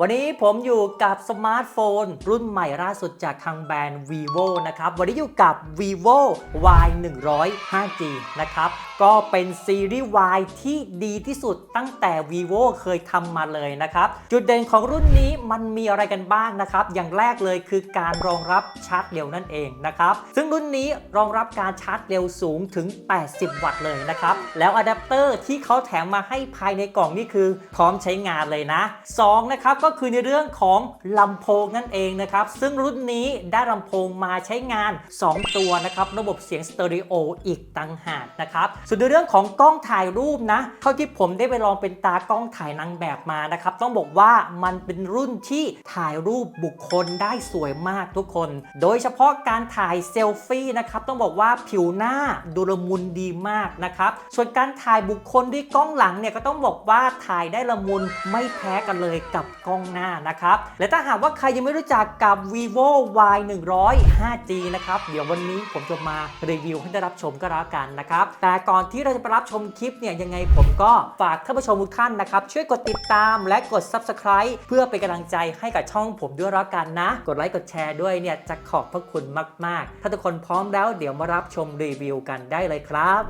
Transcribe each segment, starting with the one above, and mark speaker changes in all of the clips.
Speaker 1: วันนี้ผมอยู่กับสมาร์ทโฟน รุ่นใหม่ล่าสุดจากทางแบรนด์ vivo นะครับ วันนี้อยู่กับ vivo y 1 0 0 5G นะครับ ก็เป็นซีรีส์ Y ที่ดีที่สุดตั้งแต่ vivo เคยทำมาเลยนะครับ จุดเด่นของรุ่นนี้มันมีอะไรกันบ้างนะครับ อย่างแรกเลยคือการรองรับชาร์จเร็วนั่นเองนะครับ ซึ่งรุ่นนี้รองรับการชาร์จเร็วสูงถึง 80 วัตต์เลยนะครับ แล้วอะแดปเตอร์ที่เขาแถมมาให้ภายในกล่องนี่คือ พร้อมใช้งานเลยนะ 2 นะครับก็คือในเรื่องของลำโพงนั่นเองนะครับ ซึ่งรุ่นนี้ได้ลำโพงมาใช้งาน 2 ตัวนะครับ ระบบเสียงสเตอริโออีกต่างหากนะครับ ส่วนในเรื่องของกล้องถ่ายรูปนะ เท่าที่ผมได้ไปลองเป็นตากล้องถ่ายนางแบบมานะครับ ต้องบอกว่ามันเป็นรุ่นที่ถ่ายรูปบุคคลได้สวยมากทุกคน โดยเฉพาะการถ่ายเซลฟี่นะครับ ต้องบอกว่าผิวหน้าดูละมุนดีมากนะครับ ส่วนการถ่ายบุคคลด้วยกล้องหลังเนี่ยก็ต้องบอกว่าถ่ายได้ละมุนไม่แพ้กันเลยกับกล้องหน้านะครับ และถ้าหากว่าใครยังไม่รู้จักกับ vivo y 1 0 0 5G นะครับ เดี๋ยววันนี้ผมจะมารีวิวให้ได้รับชมก็แล้วกันนะครับ แต่ก่อนที่เราจะไปรับชมคลิปเนี่ยยังไงผมก็ฝากท่านผู้ชมทุกท่านนะครับ ช่วยกดติดตามและกด subscribe เพื่อเป็นกำลังใจให้กับช่องผมด้วยแล้วกันนะ กดไลค์กดแชร์ด้วยเนี่ยจะขอบพระคุณมาก ๆ ถ้าทุกคนพร้อมแล้วเดี๋ยวมารับชมรีวิวกันได้เลยครับ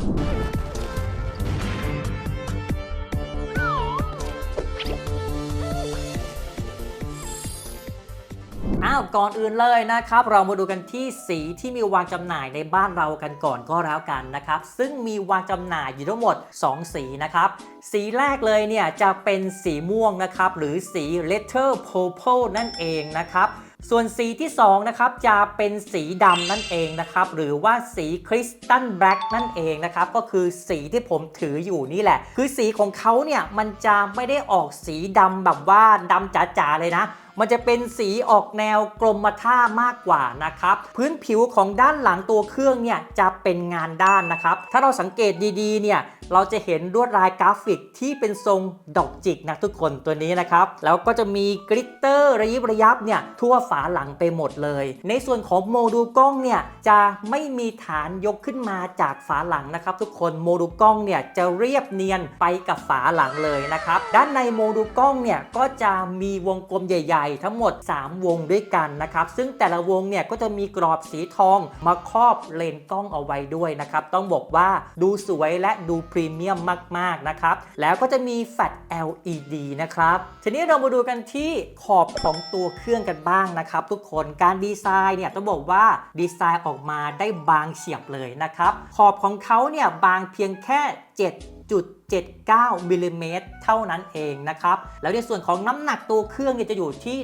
Speaker 1: อ้าวก่อนอื่นเลยนะครับ เรามาดูกันที่สีที่มีวางจำหน่ายในบ้านเรากันก่อนก็แล้วกันนะครับ ซึ่งมีวางจำหน่ายอยู่ทั้งหมด 2 สีนะครับ สีแรกเลยเนี่ยจะเป็นสีม่วงนะครับ หรือสี letter purple นั่นเองนะครับส่วนสีที่2นะครับจะเป็นสีดำนั่นเองนะครับหรือว่าสีคริสตัลแบล็กนั่นเองนะครับก็คือสีที่ผมถืออยู่นี่แหละ คือสีของเขาเนี่ยมันจะไม่ได้ออกสีดำแบบว่าดำจ๋าๆเลยนะ มันจะเป็นสีออกแนวกรมท่ามากกว่านะครับ พื้นผิวของด้านหลังตัวเครื่องเนี่ยจะเป็นงานด้านนะครับ ถ้าเราสังเกตดีๆเนี่ยเราจะเห็นลวดลายกราฟิกที่เป็นทรงดอกจิกนะทุกคนตัวนี้นะครับ แล้วก็จะมีกริตเตอร์ระยิบระยับเนี่ยทั่วฝาหลังไปหมดเลย ในส่วนของโมดูลกล้องเนี่ยจะไม่มีฐานยกขึ้นมาจากฝาหลังนะครับ ทุกคนโมดูลกล้องเนี่ยจะเรียบเนียนไปกับฝาหลังเลยนะครับ ด้านในโมดูลกล้องเนี่ยก็จะมีวงกลมใหญ่ทั้งหมด 3 วงด้วยกันนะครับซึ่งแต่ละวงเนี่ยก็จะมีกรอบสีทองมาครอบเลนส์กล้องเอาไว้ด้วยนะครับต้องบอกว่าดูสวยและดูพรีเมียมมากๆนะครับแล้วก็จะมีแฟลช LED นะครับทีนี้เรามาดูกันที่ขอบของตัวเครื่องกันบ้างนะครับ ทุกคนการดีไซน์เนี่ยต้องบอกว่าดีไซน์ออกมาได้บางเฉียบเลยนะครับขอบของเขาเนี่ยบางเพียงแค่ 7 79มิลลิเมตรเท่านั้นเองนะครับ แล้วในส่วนของน้ำหนักตัวเครื่องเนี่ยจะอยู่ที่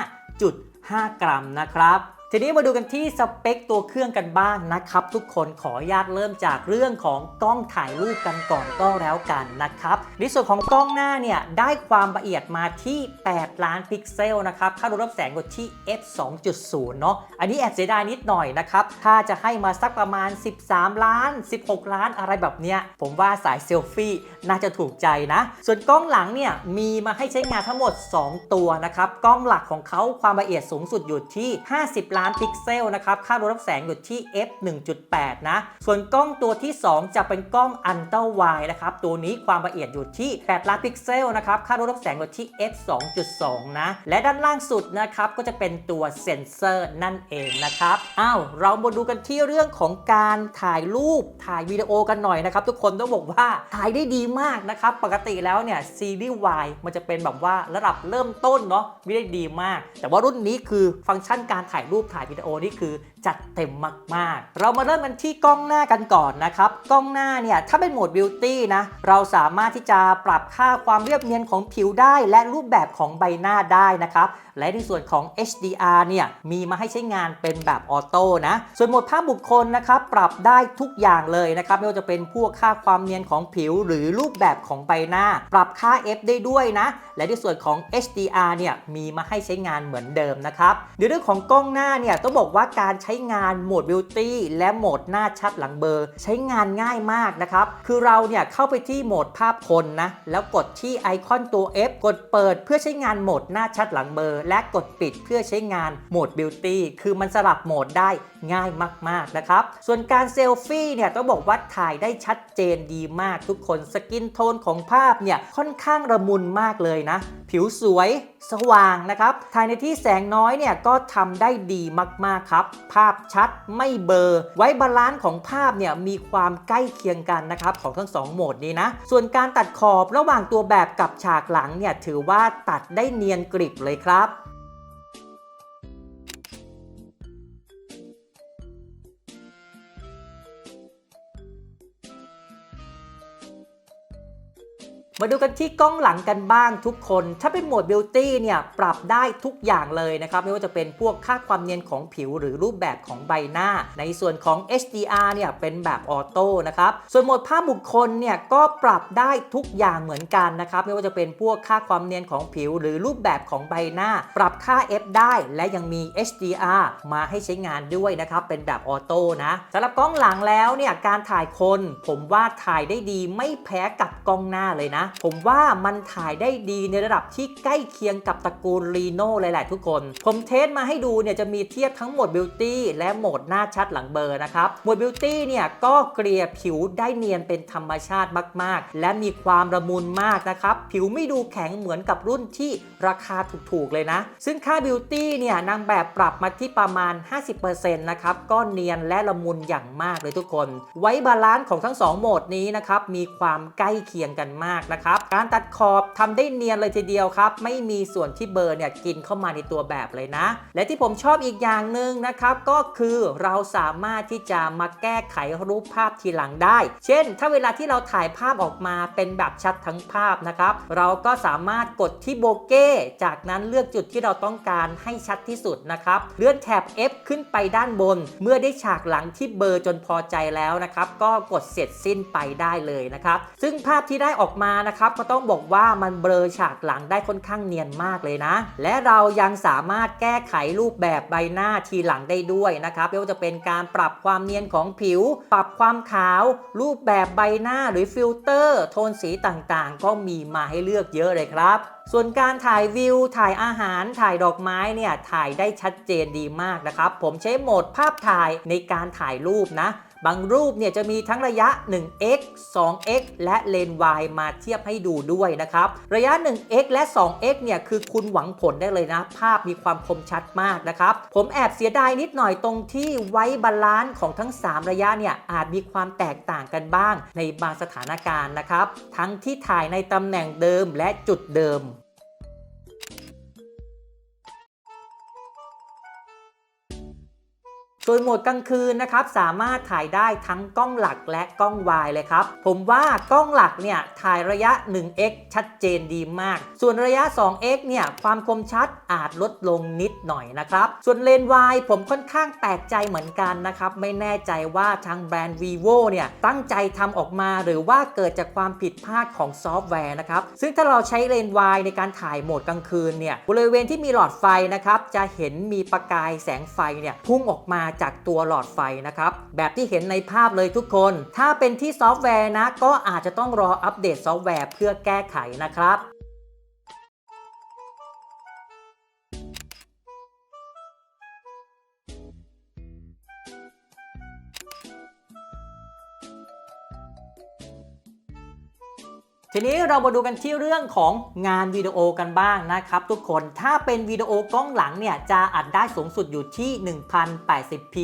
Speaker 1: 185.5 กรัมนะครับ ทีนี้มาดูกันที่สเปคตัวเครื่องกันบ้างนะครับ ทุกคนขออนุญาตเริ่มจากเรื่องของกล้องถ่ายรูปกันก่อนก็แล้วกันนะครับในส่วนของกล้องหน้าเนี่ยได้ความละเอียดมาที่ 8 ล้านพิกเซลนะครับค่าดูรับแสงกดที่ f 2.0 เนาะอันนี้แอบเสียดายนิดหน่อยนะครับถ้าจะให้มาสักประมาณ 13 ล้าน 16 ล้านอะไรแบบเนี้ยผมว่าสายเซลฟี่น่าจะถูกใจนะ ส่วนกล้องหลังเนี่ยมีมาให้ใช้งานทั้งหมด 2 ตัวนะครับกล้องหลักของเขาความละเอียดสูงสุดอยู่ที่ 50ล้านพิกเซลนะครับ ค่ารูรับแสงอยู่ที่ f 1.8 นะ ส่วนกล้องตัวที่ 2 จะเป็นกล้องอันเตอร์ไวนะครับ ตัวนี้ความละเอียดอยู่ที่ 8 ล้านพิกเซลนะครับ ค่ารูรับแสงอยู่ที่ f 2.2 นะ และด้านล่างสุดนะครับ ก็จะเป็นตัวเซ็นเซอร์นั่นเองนะครับ อ้าว เรามาดูกันที่เรื่องของการถ่ายรูป ถ่ายวิดีโอกันหน่อยนะครับ ทุกคนต้องบอกว่าถ่ายได้ดีมากนะครับ ปกติแล้วเนี่ยซีรีส์ Y มันจะเป็นแบบว่าระดับเริ่มต้นเนาะไม่ได้ดีมาก แต่ว่ารุ่นนี้คือฟังก์ชันการถ่ายรูปถ่ายวิดีโอนี่คือ จัดเต็มมาก ๆ เรามาเริ่มกันที่กล้องหน้ากันก่อนนะครับ กล้องหน้าเนี่ยถ้าเป็นโหมดบิวตี้นะ เราสามารถที่จะปรับค่าความเรียบเนียนของผิวได้ และรูปแบบของใบหน้าได้นะครับ และในส่วนของ HDR เนี่ยมีมาให้ใช้งานเป็นแบบออโต้นะ ส่วนโหมดภาพบุคคลนะครับปรับได้ทุกอย่างเลยนะครับไม่ว่าจะเป็นพวกค่าความเนียนของผิว หรือรูปแบบของใบหน้า ปรับค่า F ได้ด้วยนะ และในส่วนของ HDR เนี่ยมีมาให้ใช้งานเหมือนเดิมนะครับในเรื่องของกล้องหน้าเนี่ยต้องบอกว่าการใช้้งานโหมด Beauty และโหมดหน้าชัดหลังเบอร์ ใช้งานง่ายมากนะครับ คือเราเนี่ยเข้าไปที่โหมดภาพคนนะ แล้วกดที่ไอคอนตัว F กดเปิดเพื่อใช้งานโหมดหน้าชัดหลังเบอร์ และกดปิดเพื่อใช้งานโหมด Beauty คือมันสลับโหมดได้ง่ายมากๆนะครับ ส่วนการเซลฟี่เนี่ยต้องบอกว่าถ่ายได้ชัดเจนดีมากทุกคนสกินโทนของภาพเนี่ยค่อนข้างระมุนมากเลยนะ ผิวสวย สว่างนะครับ ถ่ายในที่แสงน้อยเนี่ยก็ทำได้ดีมาก ๆ ครับ ภาพชัดไม่เบลอร์ไว้บาลานซ์ของภาพเนี่ยมีความใกล้เคียงกันนะครับของทั้งสองโหมดนี้นะ ส่วนการตัดขอบระหว่างตัวแบบกับฉากหลังเนี่ยถือว่าตัดได้เนียนกริบเลยครับ มาดูกันที่กล้องหลังกันบ้างทุกคน ถ้าเป็นโหมด Beauty เนี่ยปรับได้ทุกอย่างเลยนะครับ ไม่ว่าจะเป็นพวกค่าความเนียนของผิวหรือรูปแบบของใบหน้า ในส่วนของ HDR เนี่ยเป็นแบบออโต้นะครับ ส่วนโหมดภาพบุคคลเนี่ยก็ปรับได้ทุกอย่างเหมือนกันนะครับ ไม่ว่าจะเป็นพวกค่าความเนียนของผิว หรือรูปแบบของใบหน้า ปรับค่า F ได้และยังมี HDR มาให้ใช้งานด้วยนะครับเป็นแบบออโต้นะสำหรับกล้องหลังแล้วเนี่ยการถ่ายคน ผมว่าถ่ายได้ดีไม่แพ้กับกล้องหน้าเลยนะผมว่ามันถ่ายได้ดีในระดับที่ใกล้เคียงกับตระกูลรีโน่เลยแหละทุกคน ผมเทสมาให้ดูเนี่ยจะมีเทียบทั้งโหมดบิวตี้และโหมดหน้าชัดหลังเบอร์นะครับโหมดบิวตี้เนี่ยก็เกลี่ยผิวได้เนียนเป็นธรรมชาติมาก ๆ และมีความระมุนมากนะครับ ผิวไม่ดูแข็งเหมือนกับรุ่นที่ราคาถูก ๆ เลยนะ ซึ่งค่าบิวตี้เนี่ยนางแบบปรับมาที่ประมาณ 50%นะครับก็เนียนและละมุนอย่างมากเลยทุกคน ไว้บาลานซ์ของทั้งสองโหมดนี้นะครับมีความใกล้เคียงกันมากนะครับ การตัดขอบทำได้เนียนเลยทีเดียวครับ ไม่มีส่วนที่เบอร์เนี่ยกินเข้ามาในตัวแบบเลยนะ และที่ผมชอบอีกอย่างหนึ่งนะครับก็คือเราสามารถที่จะมาแก้ไขรูปภาพทีหลังได้ เช่น ถ้าเวลาที่เราถ่ายภาพออกมาเป็นแบบชัดทั้งภาพนะครับ เราก็สามารถกดที่โบเก้จากนั้นเลือกจุดที่เราต้องการให้ชัดที่สุดนะครับ เลื่อนแถบ F ขึ้นไปด้านบน เมื่อได้ฉากหลังที่เบอร์จนพอใจแล้วนะครับ ก็กดเสร็จสิ้นไปได้เลยนะครับ ซึ่งภาพที่ได้ออกมานะครับก็ต้องบอกว่ามันเบลอฉากหลังได้ค่อนข้างเนียนมากเลยนะ และเรายังสามารถแก้ไขรูปแบบใบหน้าทีหลังได้ด้วยนะครับไม่ว่าจะเป็นการปรับความเนียนของผิว ปรับความขาว รูปแบบใบหน้าหรือฟิลเตอร์ โทนสีต่างๆ ก็มีมาให้เลือกเยอะเลยครับส่วนการถ่ายวิว ถ่ายอาหาร ถ่ายดอกไม้เนี่ยถ่ายได้ชัดเจนดีมากนะครับ ผมใช้โหมดภาพถ่ายในการถ่ายรูปนะ บางรูปเนี่ยจะมีทั้งระยะ 1x 2x และเลนส์วายมาเทียบให้ดูด้วยนะครับ ระยะ 1x และ 2x เนี่ยคือคุณหวังผลได้เลยนะ ภาพมีความคมชัดมากนะครับ ผมแอบเสียดายนิดหน่อยตรงที่ไว้บาลานซ์ของทั้ง 3 ระยะเนี่ยอาจมีความแตกต่างกันบ้าง ในบางสถานการณ์นะครับ ทั้งที่ถ่ายในตำแหน่งเดิมและจุดเดิม ส่วนโหมดกลางคืนนะครับสามารถถ่ายได้ทั้งกล้องหลักและกล้องวายเลยครับ ผมว่ากล้องหลักเนี่ยถ่ายระยะ 1x ชัดเจนดีมาก ส่วนระยะ 2x เนี่ยความคมชัดอาจลดลงนิดหน่อยนะครับ ส่วนเลนส์วายผมค่อนข้างแปลกใจเหมือนกันนะครับ ไม่แน่ใจว่าทางแบรนด์ vivo เนี่ยตั้งใจทำออกมาหรือว่าเกิดจากความผิดพลาดของซอฟต์แวร์นะครับ ซึ่งถ้าเราใช้เลนส์วายในการถ่ายโหมดกลางคืนเนี่ยบริเวณที่มีหลอดไฟนะครับจะเห็นมีประกายแสงไฟเนี่ยพุ่งออกมาจากตัวหลอดไฟนะครับ แบบที่เห็นในภาพเลยทุกคน ถ้าเป็นที่ซอฟต์แวร์นะ ก็อาจจะต้องรออัปเดตซอฟต์แวร์เพื่อแก้ไขนะครับ ทีนี้เรามาดูกันที่เรื่องของงานวิดีโอกันบ้างนะครับ ทุกคนถ้าเป็นวิดีโอกล้องหลังเนี่ยจะอัดได้สูงสุดอยู่ที่ 1080p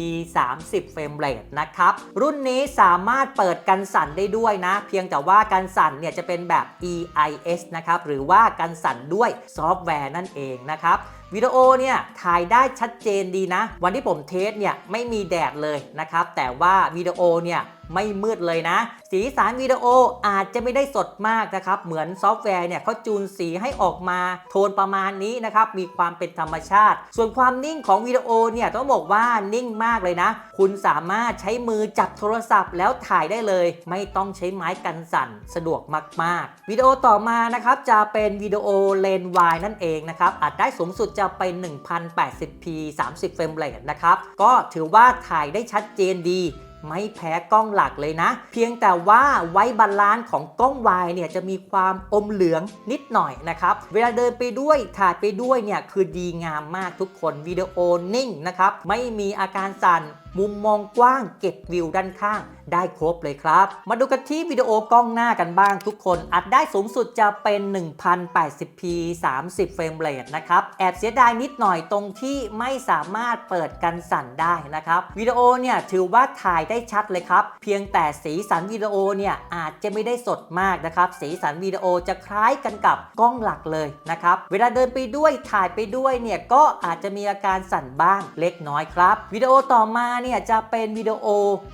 Speaker 1: 30เฟรมเรทนะครับ รุ่นนี้สามารถเปิดกันสั่นได้ด้วยนะ เพียงแต่ว่ากันสั่นเนี่ยจะเป็นแบบ EIS นะครับ หรือว่ากันสั่นด้วยซอฟต์แวร์นั่นเองนะครับ วิดีโอเนี่ยถ่ายได้ชัดเจนดีนะ วันที่ผมเทสเนี่ยไม่มีแดดเลยนะครับ แต่ว่าวิดีโอเนี่ยไม่มืดเลยนะ สีสันวิดีโออาจจะไม่ได้สดมากนะครับ เหมือนซอฟต์แวร์เนี่ยเขาจูนสีให้ออกมาโทนประมาณนี้นะครับ มีความเป็นธรรมชาติ ส่วนความนิ่งของวิดีโอเนี่ยต้องบอกว่านิ่งมากเลยนะ คุณสามารถใช้มือจับโทรศัพท์แล้วถ่ายได้เลย ไม่ต้องใช้ไม้กันสั่นสะดวกมาก ๆ วิดีโอต่อมานะครับจะเป็นวิดีโอเลนส์วายนั่นเองนะครับอัดได้สูงสุดจะเป็น 1080p 30 เฟรมเรทนะครับ ก็ถือว่าถ่ายได้ชัดเจนดีไม่แพ้กล้องหลักเลยนะ เพียงแต่ว่าไว้บาลานซ์ของกล้องวายเนี่ยจะมีความอมเหลืองนิดหน่อยนะครับ เวลาเดินไปด้วยถ่ายไปด้วยเนี่ยคือดีงามมากทุกคนวิดีโอนิ่งนะครับ ไม่มีอาการสั่นมุมมองกว้างเก็บวิวด้านข้าง ได้ครบเลยครับ มาดูกันที่วิดีโอกล้องหน้ากันบ้างทุกคน อัดได้สูงสุดจะเป็น 1080p 30 เฟรมเรทนะครับ แอบเสียดายนิดหน่อยตรงที่ไม่สามารถเปิดกันสั่นได้นะครับวิดีโอเนี่ยถือว่าถ่ายได้ชัดเลยครับ เพียงแต่สีสันวิดีโอเนี่ยอาจจะไม่ได้สดมากนะครับ สีสันวิดีโอจะคล้ายกันกับกล้องหลักเลยนะครับ เวลาเดินไปด้วยถ่ายไปด้วยเนี่ยก็อาจจะมีอาการสั่นบ้างเล็กน้อยครับ วิดีโอต่อมาเนี่ยจะเป็นวิดีโอ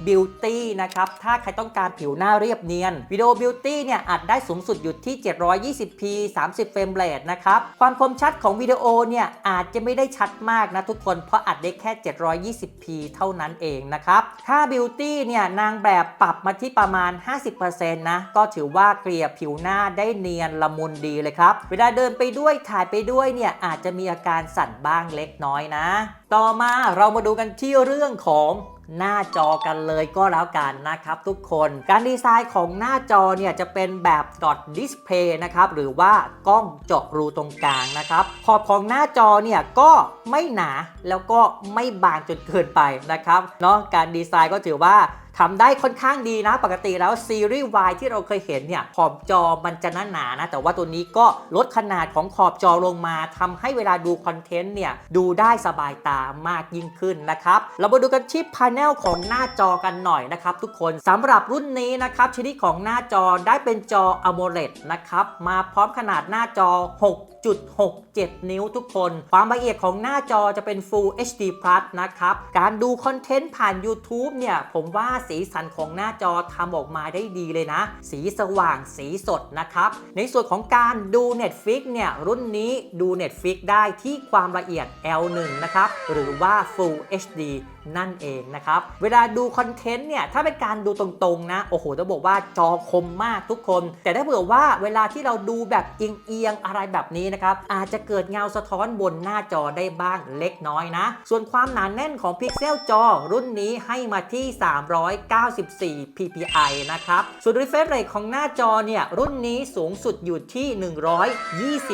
Speaker 1: บิวตี้นะครับ ถ้าใครต้องการผิวหน้าเรียบเนียนวิดีโอบิวตี้เนี่ยอัดได้สูงสุดอยู่ที่ 720p 30 เฟรมเรทนะครับ ความคมชัดของวิดีโอเนี่ยอาจจะไม่ได้ชัดมากนะทุกคน เพราะอัดได้แค่ 720p เท่านั้นเองนะครับถ้าบิวตี้เนี่ยนางแบบปรับมาที่ประมาณ 50%นะ ก็ถือว่าเกลี่ยผิวหน้าได้เนียนละมุนดีเลยครับ เวลาเดินไปด้วยถ่ายไปด้วยเนี่ยอาจจะมีอาการสั่นบ้างเล็กน้อยนะ ต่อมาเรามาดูกันที่เรื่องของ หน้าจอกันเลยก็แล้วกันนะครับทุกคนการดีไซน์ของหน้าจอเนี่ยจะเป็นแบบ dot display นะครับหรือว่ากล้องเจาะรูตรงกลางนะครับขอบของหน้าจอเนี่ยก็ไม่หนาแล้วก็ไม่บางจนเกินไปนะครับเนาะการดีไซน์ก็ถือว่า ทำได้ค่อนข้างดีนะ ปกติแล้วซีรีส์ Y ที่เราเคยเห็นเนี่ย ขอบจอมันจะหนาหนาๆนะ แต่ว่าตัวนี้ก็ลดขนาดของขอบจอลงมาทำให้เวลาดูคอนเทนต์เนี่ย ดูได้สบายตามากยิ่งขึ้นนะครับ เรามาดูกันที่พาเนลของหน้าจอกันหน่อยนะครับทุกคนสำหรับรุ่นนี้นะครับชนิดของหน้าจอได้เป็นจอ AMOLED นะครับมาพร้อมขนาดหน้าจอ6.67 นิ้วทุกคน ความละเอียดของหน้าจอจะเป็น Full HD Plus นะครับ การดูคอนเทนต์ผ่าน YouTube เนี่ย ผมว่าสีสันของหน้าจอทำออกมาได้ดีเลยนะ สีสว่างสีสดนะครับ ในส่วนของการดู Netflix เนี่ยรุ่นนี้ดู Netflix ได้ที่ความละเอียด L1 นะครับหรือว่า Full HD นั่นเองนะครับ เวลาดูคอนเทนต์เนี่ย ถ้าเป็นการดูตรงๆนะ โอ้โหต้องบอกว่าจอคมมากทุกคน แต่ถ้าเผื่อว่าเวลาที่เราดูแบบเอียงๆอะไรแบบนี้นะครับ อาจจะเกิดเงาสะท้อนบนหน้าจอได้บ้างเล็กน้อยนะ ส่วนความหนาแน่นของพิกเซลจอรุ่นนี้ให้มาที่394 ppi นะครับ ส่วน refresh rate ของหน้าจอเนี่ย รุ่นนี้สูงสุดอยู่ที่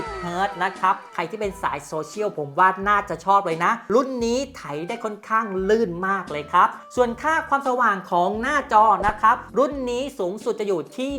Speaker 1: 120เฮิรต์นะครับ ใครที่เป็นสายโซเชียลผมว่าน่าจะชอบเลยนะ รุ่นนี้ไถได้ค่อนข้างลื่นมากเลยครับ ส่วนค่าความสว่างของหน้าจอนะครับ รุ่นนี้สูงสุดจะอยู่ที่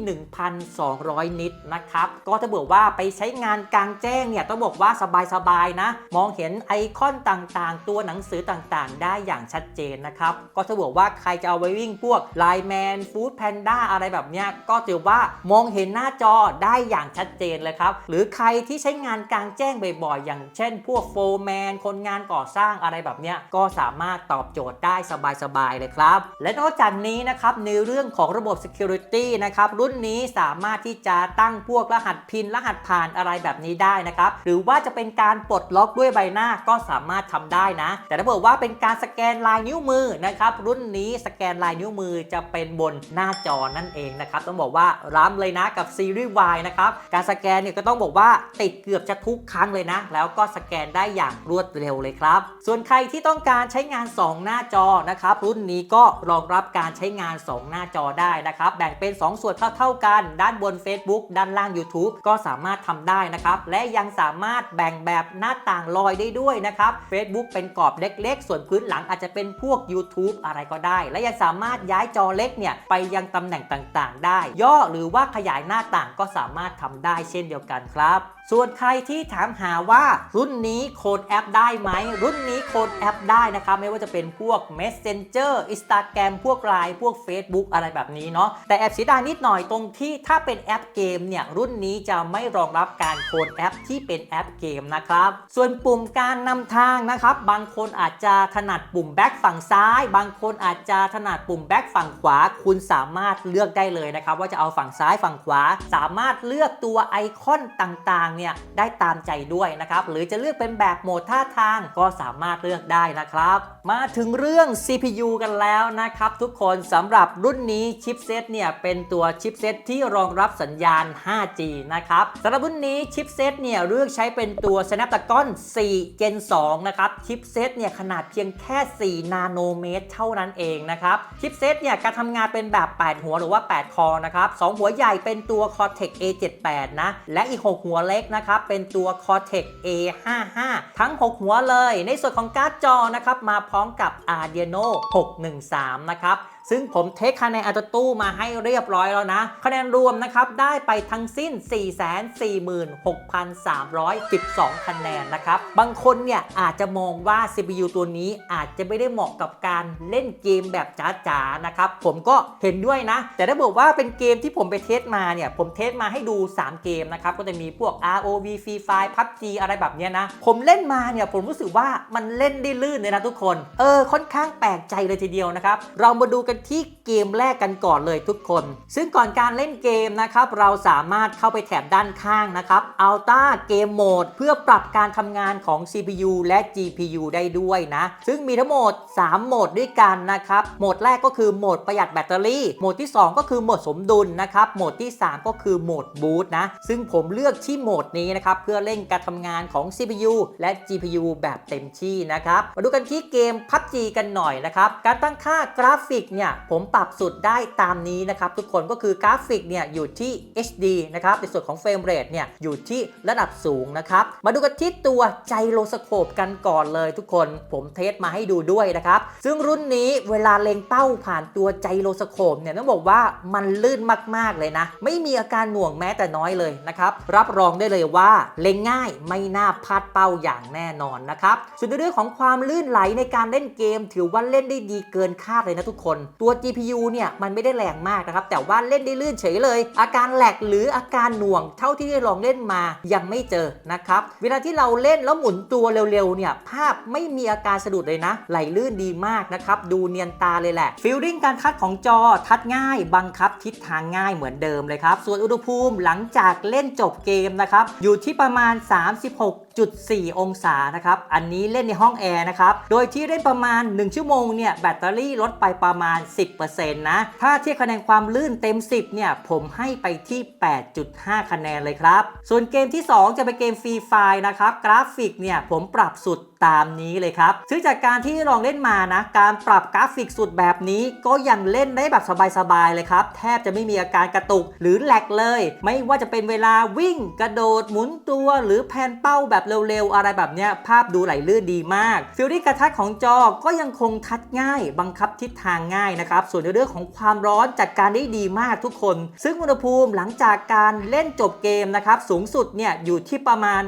Speaker 1: 1,200 นิตนะครับ ก็ถ้าบอกว่าไปใช้งานกลางแจ้งเนี่ยต้องบอกว่าสบายๆนะ มองเห็นไอคอนต่างๆ ตัวหนังสือต่างๆ ได้อย่างชัดเจนนะครับ ก็ถ้าบอกว่าใครจะเอาไว้วิ่งพวกไลแมนฟู้ดแพนด้าอะไรแบบเนี้ยก็ถือว่ามองเห็นหน้าจอได้อย่างชัดเจนเลยครับ หรือใครที่ใช้งานกลางแจ้งบ่อยๆ อย่างเช่น พวกโฟร์แมนคนงานก่อสร้างอะไรแบบเนี้ยก็สามารถตอบโจทย์ได้สบายๆเลยครับ และนอกจากนี้นะครับในเรื่องของระบบ Security นะครับรุ่นนี้สามารถที่จะตั้งพวกรหัสพินรหัสผ่านอะไรแบบนี้ได้นะครับหรือว่าจะเป็นการปลดล็อกด้วยใบหน้าก็สามารถทำได้นะ แต่ถ้าบอกว่าเป็นการสแกนลายนิ้วมือนะครับรุ่นนี้สแกนลายนิ้วมือจะเป็นบนหน้าจอนั่นเองนะครับ ต้องบอกว่าล้ำเลยนะกับซีรีส์ Y นะครับ การสแกนเนี่ยก็ต้องบอกว่าติดเกือบจะทุกครั้งเลยนะ แล้วก็สแกนได้อย่างรวดเร็วเลยครับ ส่วนใครที่ต้องการใช้งาน 2 หน้าจอนะครับ รุ่นนี้ก็รองรับการใช้งาน 2 หน้าจอได้นะครับ แบ่งเป็น 2 ส่วนเท่าๆกัน ด้านบน Facebook ด้านล่าง YouTube ก็สามารถทำได้นะครับ และยังสามารถแบ่งแบบหน้าต่างลอยได้ด้วยนะครับ Facebook เป็นกรอบเล็ก ๆ ส่วนพื้นหลังอาจจะเป็นพวก YouTube อะไรก็ได้ และยังสามารถย้ายจอเล็กเนี่ยไปยังตำแหน่งต่างๆ ได้ ย่อหรือว่าขยายหน้าต่างก็สามารถทำได้เช่นเดียวกันครับส่วนใครที่ถามหาว่ารุ่นนี้โคดแอปได้ไหม รุ่นนี้โคดแอปได้นะครับ ไม่ว่าจะเป็นพวก Messenger Instagram พวก Line พวก Facebook อะไรแบบนี้เนาะแต่แอบเสียดายนิดหน่อยตรงที่ถ้าเป็นแอปเกมเนี่ยรุ่นนี้จะไม่รองรับการโคดแอปที่เป็นแอปเกมนะครับ ส่วนปุ่มการนำทางนะครับ บางคนอาจจะถนัดปุ่มแบ็คฝั่งซ้าย บางคนอาจจะถนัดปุ่มแบ็คฝั่งขวา คุณสามารถเลือกได้เลยนะครับ ว่าจะเอาฝั่งซ้ายฝั่งขวา สามารถเลือกตัวไอคอนต่างเนี่ยได้ตามใจด้วยนะครับหรือจะเลือกเป็นแบบโหมดท่าทางก็สามารถเลือกได้นะครับ มาถึงเรื่อง CPU กันแล้วนะครับ ทุกคนสำหรับรุ่นนี้ชิปเซตเนี่ยเป็นตัวชิปเซตที่รองรับสัญญาณ 5G นะครับสำหรับรุ่นนี้ชิปเซตเนี่ยเลือกใช้เป็นตัว Snapdragon 4 Gen 2 นะครับชิปเซตเนี่ยขนาดเพียงแค่ 4 นาโนเมตร เท่านั้นเองนะครับชิปเซตเนี่ยการทำงานเป็นแบบ 8 หัวหรือว่า 8 คอนะครับ2หัวใหญ่เป็นตัว Cortex A78 นะและอีก 6 หัวเล็กนะครับ เป็นตัว Cortex A55 ทั้ง 6 หัวเลย ในส่วนของการ์ดจอนะครับ มาพร้อมกับ Adreno 613 นะครับ ซึ่งผมเทคคะแนนอัตตู้มาให้เรียบร้อยแล้วนะ คะแนนรวมนะครับได้ไปทั้งสิ้น 446,312 คะแนนนะครับ บางคนเนี่ยอาจจะมองว่า CPU ตัวนี้อาจจะไม่ได้เหมาะกับการเล่นเกมแบบจ๋าๆนะครับ ผมก็เห็นด้วยนะ แต่ถ้าบอกว่าเป็นเกมที่ผมไปเทสมาเนี่ย ผมเทสมาให้ดู 3 เกมนะครับ ก็จะมีพวก ROV Free Fire PUBG อะไรแบบเนี้ยนะ ผมเล่นมาเนี่ยผมรู้สึกว่ามันเล่นได้ลื่นเลยนะทุกคน เออค่อนข้างแปลกใจเลยทีเดียวนะครับ เรามาดูกันที่เกมแรกกันก่อนเลยทุกคน ซึ่งก่อนการเล่นเกมนะครับ เราสามารถเข้าไปแถบด้านข้างนะครับ Ultra Game Mode เพื่อปรับการทำงานของ CPU และ GPU ได้ด้วยนะ ซึ่งมีทั้งหมด 3 โหมดด้วยกันนะครับ โหมดแรกก็คือโหมดประหยัดแบตเตอรี่ โหมดที่ 2 ก็คือโหมดสมดุลนะครับ โหมดที่ 3 ก็คือโหมดบูตนะ ซึ่งผมเลือกที่โหมดนี้นะครับ เพื่อเร่งการทำงานของ CPU และ GPU แบบเต็มที่นะครับ มาดูกันที่เกม PUBG กันหน่อยนะครับ การตั้งค่ากราฟิกเนี่ยผมปรับสุดได้ตามนี้นะครับทุกคนก็คือกราฟิกเนี่ยอยู่ที่ HD นะครับในส่วนของเฟรมเรทเนี่ยอยู่ที่ระดับสูงนะครับมาดูกันที่ตัวไจโรสโคปกันก่อนเลยทุกคนผมเทสมาให้ดูด้วยนะครับซึ่งรุ่นนี้เวลาเล็งเป้าผ่านตัวไจโรสโคปเนี่ยต้องบอกว่ามันลื่นมากๆเลยนะ ไม่มีอาการหน่วงแม้แต่น้อยเลยนะครับรับรองได้เลยว่าเล็งง่ายไม่น่าพลาดเป้าอย่างแน่นอนนะครับส่วนในเรื่องของความลื่นไหลในการเล่นเกม ถือว่าเล่นได้ดีเกินคาดเลยนะทุกคนตัว GPU เนี่ยมันไม่ได้แรงมากนะครับ แต่ว่าเล่นได้ลื่นเฉยเลย อาการแหลกหรืออาการหน่วง เท่าที่ได้ลองเล่นมายังไม่เจอนะครับ เวลาที่เราเล่นแล้วหมุนตัวเร็วๆเนี่ยภาพไม่มีอาการสะดุดเลยนะ ไหลลื่นดีมากนะครับ ดูเนียนตาเลยแหละฟิลลิ่งการทัดของจอทัดง่าย บังคับทิศทางง่ายเหมือนเดิมเลยครับ ส่วนอุณหภูมิหลังจากเล่นจบเกมนะครับอยู่ที่ประมาณ 36.4องศานะครับ อันนี้เล่นในห้องแอร์นะครับ โดยที่เล่นประมาณ 1 ชั่วโมงเนี่ย แบตเตอรี่ลดไปประมาณ10%นะ ถ้าเทียบคะแนนความลื่นเต็ม 10 เนี่ย ผมให้ไปที่ 8.5 คะแนนเลยครับ ส่วนเกมที่ 2 จะเป็นเกมฟรีไฟนะครับ กราฟิกเนี่ยผมปรับสุด ตามนี้เลยครับ ซึ่งจากการที่ลองเล่นมานะ การปรับกราฟิกสุดแบบนี้ก็ยังเล่นได้แบบสบายๆเลยครับ แทบจะไม่มีอาการกระตุกหรือแหลกเลย ไม่ว่าจะเป็นเวลาวิ่งกระโดดหมุนตัวหรือแพนเป้าแบบเร็วๆ อะไรแบบเนี้ยภาพดูไหลลื่นดีมากฟิลลิ่งกระทัดของจอก็ยังคงทัดง่าย บังคับทิศทางง่ายนะครับ ส่วนในเรื่องของความร้อนจัดการได้ดีมากทุกคน ซึ่งอุณหภูมิหลังจากการเล่นจบเกมนะครับสูงสุดเนี่ยอยู่ที่ประมาณ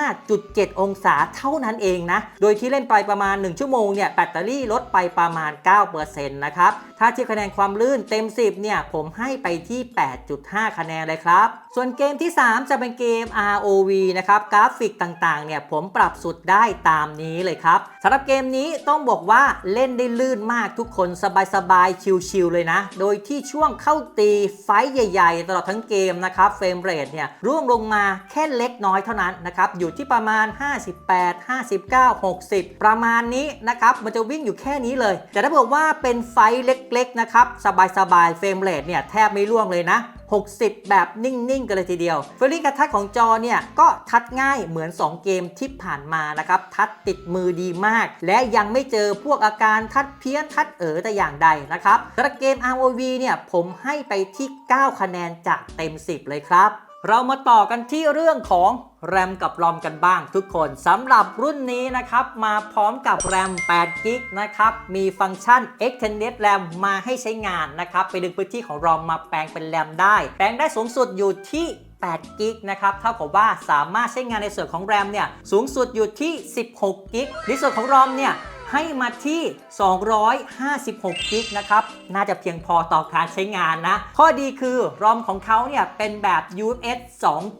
Speaker 1: 35.7 องศาเท่านั้นเองนะ โดยที่เล่นไปประมาณ 1 ชั่วโมงเนี่ยแบตเตอรี่ลดไปประมาณ 9%นะครับ ถ้าเทียบคะแนนความลื่นเต็ม 10 เนี่ย ผมให้ไปที่ 8.5 คะแนนเลยครับ ส่วนเกมที่ 3 จะเป็นเกม ROV นะครับกราฟิกต่างๆ เนี่ยผมปรับสุดได้ตามนี้เลยครับสำหรับเกมนี้ต้องบอกว่าเล่นได้ลื่นมากทุกคนสบายๆชิลๆเลยนะ โดยที่ช่วงเข้าตีไฟใหญ่ๆ ตลอดทั้งเกมนะครับเฟรมเรทเนี่ยร่วงลงมาแค่เล็กน้อยเท่านั้นนะครับอยู่ที่ประมาณ 58 59 60 ประมาณนี้นะครับ มันจะวิ่งอยู่แค่นี้เลย แต่ถ้าบอกว่าเป็นไฟเล็กๆนะครับ สบายๆ เฟรมเรทเนี่ยแทบไม่ร่วงเลยนะ 60 แบบนิ่ง ๆ กันเลยทีเดียวเฟรลิ่งกระทัดของจอเนี่ย ก็ทัดง่ายเหมือน 2 เกมที่ผ่านมานะครับ ทัดติดมือดีมาก และยังไม่เจอพวกอาการทัดเพี้ยนทัดเอ๋อแต่อย่างใดนะครับสำหรับเกม ROV เนี่ยผมให้ไปที่ 9 คะแนนจากเต็ม 10 เลยครับ เรามาต่อกันที่เรื่องของแรมกับรอมกันบ้างทุกคนสำหรับรุ่นนี้นะครับ มาพร้อมกับแรม8 g b นะครับ มีฟังก์ชัน Extended RAM มาให้ใช้งานนะครับ ไปดึงพื้นที่ของรอมมาแปลงเป็นแรมได้ แปลงได้สูงสุดอยู่ที่8กิกนะครับ เท่ากับว่าสามารถใช้งานในส่วนของแรมเนี่ย สูงสุดอยู่ที่ 16กิกในส่วนของรอมเนี่ย ให้มาที่ 256 กิกนะครับ น่าจะเพียงพอต่อการใช้งานนะ ข้อดีคือรอมของเขาเนี่ยเป็นแบบ UFS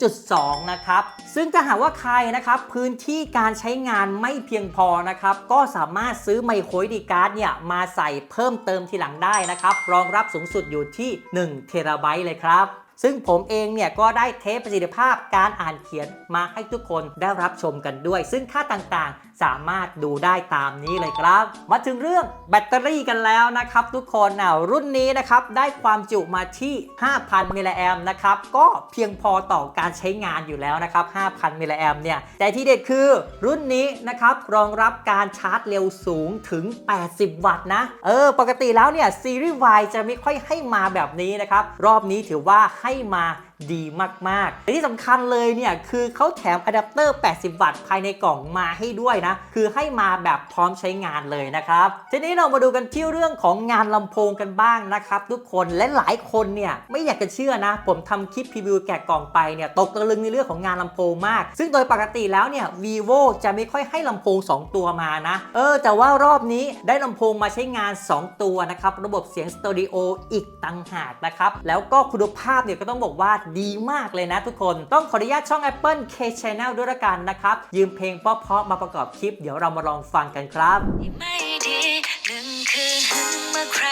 Speaker 1: 2.2 นะครับ ซึ่งถ้าหากว่าใครนะครับ พื้นที่การใช้งานไม่เพียงพอนะครับ ก็สามารถซื้อไมโครดีการ์ดเนี่ยมาใส่เพิ่มเติมทีหลังได้นะครับ รองรับสูงสุดอยู่ที่1เทราไบต์เลยครับ ซึ่งผมเองเนี่ยก็ได้เทสประสิทธิภาพการอ่านเขียนมาให้ทุกคนได้รับชมกันด้วย ซึ่งค่าต่างๆ สามารถดูได้ตามนี้เลยครับ มาถึงเรื่องแบตเตอรี่กันแล้วนะครับ ทุกคนนะรุ่นนี้นะครับได้ความจุมาที่ 5,000 มิลลิแอมนะครับก็เพียงพอต่อการใช้งานอยู่แล้วนะครับ 5,000 มิลลิแอมเนี่ยแต่ที่เด็ดคือรุ่นนี้นะครับรองรับการชาร์จเร็วสูงถึง 80 วัตต์นะเออปกติแล้วเนี่ยซีรีส์ Y จะไม่ค่อยให้มาแบบนี้นะครับรอบนี้ถือว่าให้ให้มา ดีมากๆและที่สำคัญเลยเนี่ยคือเขาแถมอะแดปเตอร์ 80 วัตต์ภายในกล่องมาให้ด้วยนะ คือให้มาแบบพร้อมใช้งานเลยนะครับ ทีนี้เรามาดูกันที่เรื่องของงานลำโพงกันบ้างนะครับทุกคนและหลายคนเนี่ยไม่อยากจะเชื่อนะ ผมทำคลิปพรีวิวแกะกล่องไปเนี่ยตกตะลึงในเรื่องของงานลำโพงมาก ซึ่งโดยปกติแล้วเนี่ย vivo จะไม่ค่อยให้ลำโพง 2 ตัวมานะ เออ แต่ว่ารอบนี้ได้ลำโพงมาใช้งาน 2 ตัวนะครับระบบเสียงสตูดิโออีกต่างหากนะครับแล้วก็คุณภาพเนี่ยก็ต้องบอกว่าดีมากเลยนะทุกคน ต้องขออนุญาตช่อง Apple K Channel ด้วยละกันนะครับ ยืมเพลงเพราะๆมาประกอบคลิป เดี๋ยวเรามาลองฟังกันครับ
Speaker 2: ไม่ดีหนึ่งคือหึงเมื่อใคร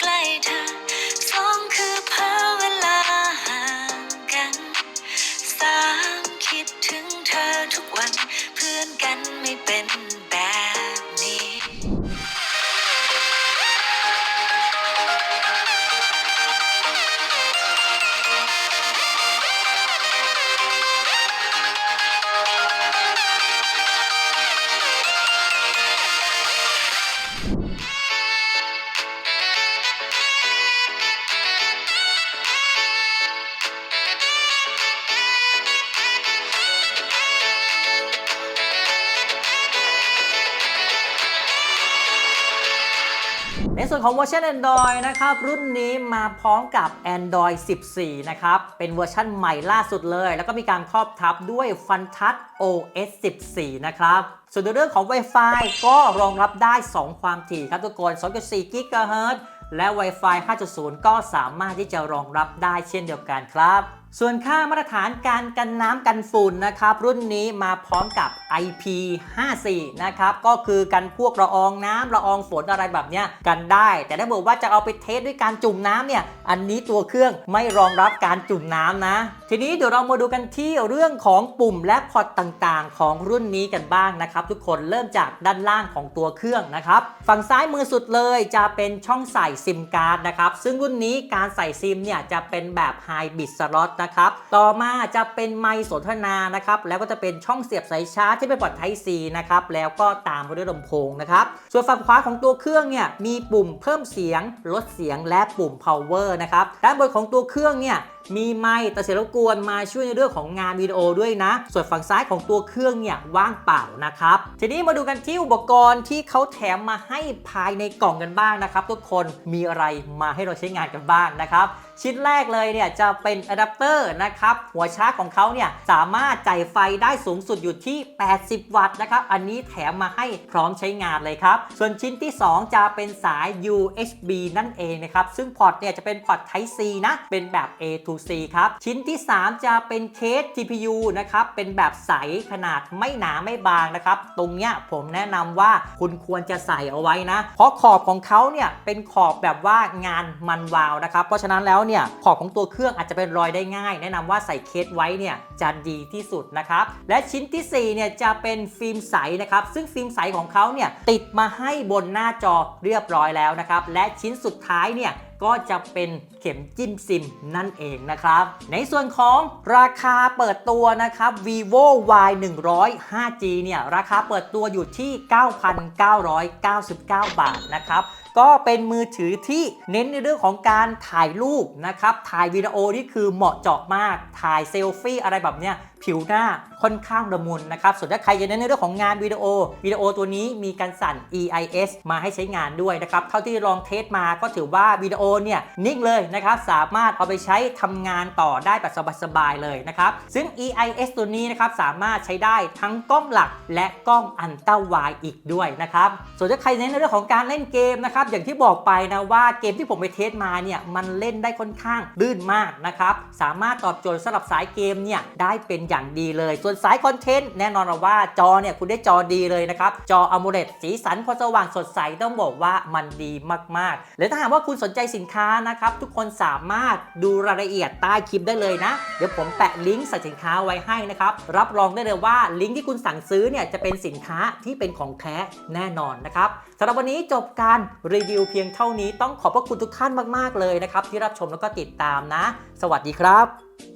Speaker 2: ใกล้เธอสองคือเพ้อเวลาห่างกันสามคิดถึงเธอทุกวัน
Speaker 1: ของเวอร์ชัน Android นะครับ รุ่นนี้มาพร้อมกับ Android 14 นะครับ เป็นเวอร์ชันใหม่ล่าสุดเลย แล้วก็มีการครอบทับด้วย f u n t o u c OS 14 นะครับ ส่วนในเรื่องของ Wi-Fi ก็รองรับได้ 2 ความถี่ครับทุกคน2.4 GHz และ Wi-Fi 5.0 ก็สามารถที่จะรองรับได้เช่นเดียวกันครับ ส่วนค่ามาตรฐานการกันน้ำกันฝุ่นนะครับ รุ่นนี้มาพร้อมกับ IP54 นะครับ ก็คือกันพวกละอองน้ำละอองฝนอะไรแบบเนี้ยกันได้ แต่ถ้าบอกว่าจะเอาไปเทสด้วยการจุ่มน้ำเนี่ย อันนี้ตัวเครื่องไม่รองรับการจุ่มน้ำนะ ทีนี้เดี๋ยวเรามาดูกันที่เรื่องของปุ่มและพอร์ตต่างๆ ของรุ่นนี้กันบ้างนะครับ ทุกคนเริ่มจากด้านล่างของตัวเครื่องนะครับ ฝั่งซ้ายมือสุดเลยจะเป็นช่องใส่ซิมการ์ดนะครับซึ่งรุ่นนี้การใส่ซิมเนี่ยจะเป็นแบบไฮบ i ดสล็อตนะครับ ต่อมาจะเป็นไมค์สนทนานะครับ แล้วก็จะเป็นช่องเสียบสายชาร์จที่เป็นพอร์ต Type C นะครับ แล้วก็ตามไปด้วยลำโพงนะครับ ส่วนฝั่งขวาของตัวเครื่องเนี่ยมีปุ่มเพิ่มเสียง ลดเสียงและปุ่ม power นะครับ ด้านบนของตัวเครื่องเนี่ย มีไมค์แต่เสียงรบกวนมาช่วยในเรื่องของงานวิดีโอด้วยนะ ส่วนฝั่งซ้ายของตัวเครื่องเนี่ยว่างเปล่านะครับ ทีนี้มาดูกันที่อุปกรณ์ที่เขาแถมมาให้ภายในกล่องกันบ้างนะครับ ทุกคนมีอะไรมาให้เราใช้งานกันบ้างนะครับชิ้นแรกเลยเนี่ยจะเป็นอะแดปเตอร์นะครับ หัวชาร์จของเขาเนี่ยสามารถจ่ายไฟได้สูงสุดอยู่ที่ 80 วัตต์นะครับ อันนี้แถมมาให้พร้อมใช้งานเลยครับ ส่วนชิ้นที่ 2 จะเป็นสาย USB นั่นเองนะครับ ซึ่งพอร์ตเนี่ยจะเป็นพอร์ต Type C นะ เป็นแบบ A to C ครับ ชิ้นที่ 3 จะเป็นเคส GPU นะครับ เป็นแบบใสขนาดไม่หนาไม่บางนะครับ ตรงเนี้ยผมแนะนำว่าคุณควรจะใส่เอาไว้นะ เพราะขอบของเขาเนี่ยเป็นขอบแบบว่างานมันวาวนะครับ เพราะฉะนั้นแล้วเนี่ยขอบของตัวเครื่องอาจจะเป็นรอยได้ง่าย แนะนำว่าใส่เคสไว้เนี่ยจะดีที่สุดนะครับและชิ้นทีสี่4เนี่ยจะเป็นฟิล์มใสนะครับซึ่งฟิล์มใสของเขาเนี่ยติดมาให้บนหน้าจอเรียบร้อยแล้วนะครับและชิ้นสุดท้ายเนี่ยก็จะเป็น เข็มจิ้มซิมนั่นเองนะครับ ในส่วนของราคาเปิดตัวนะครับ vivo y 1 0 0 5G เนี่ยราคาเปิดตัวอยู่ที่ 9,999 บาทนะครับก็เป็นมือถือที่เน้นในเรื่องของการถ่ายรูปนะครับถ่ายวิดีโอนี่คือเหมาะเจาะมากถ่ายเซลฟี่อะไรแบบเนี้ยผิวหน้าค่อนข้างละมุนนะครับ ส่วนถ้าใครจะเน้นในเรื่องของงานวิดีโอวิดีโอตัวนี้มีการสั่น EIS มาให้ใช้งานด้วยนะครับ เท่าที่ลองเทสมาก็ถือว่าวิดีโอเนี่ยนิ่งเลยนะครับสามารถเอาไปใช้ทำงานต่อได้แบบสบายๆเลยนะครับ ซึ่ง EIS ตัวนี้นะครับสามารถใช้ได้ทั้งกล้องหลักและกล้องอันต้าไวอีกด้วยนะครับ ส่วนถ้าใครเน้นในเรื่องของการเล่นเกมนะครับอย่างที่บอกไปนะว่าเกมที่ผมไปเทสมาเนี่ยมันเล่นได้ค่อนข้างลื่นมากนะครับสามารถตอบโจทย์สำหรับสายเกมเนี่ยได้เป็นอย่างดีเลย ส่วนสายคอนเทนต์แน่นอนว่าจอเนี่ยคุณได้จอดีเลยนะครับจอ AMOLED สีสันความสว่างสดใสต้องบอกว่ามันดีมากๆหรือถ้าหากว่าคุณสนใจสินค้านะครับทุกคนสามารถดูรายละเอียดใต้คลิปได้เลยนะ เดี๋ยวผมแปะลิงก์ส่สินค้าไว้ให้นะครับ รับรองได้เลยว่าลิงก์ที่คุณสั่งซื้อเนี่ยจะเป็นสินค้าที่เป็นของแท้แน่นอนนะครับสำหรับวันนี้จบการรีวิวเพียงเท่านี้ต้องขอบพระคุณทุกท่านมาก ๆ เลยนะครับ ที่รับชมแล้วก็ติดตามนะ สวัสดีครับ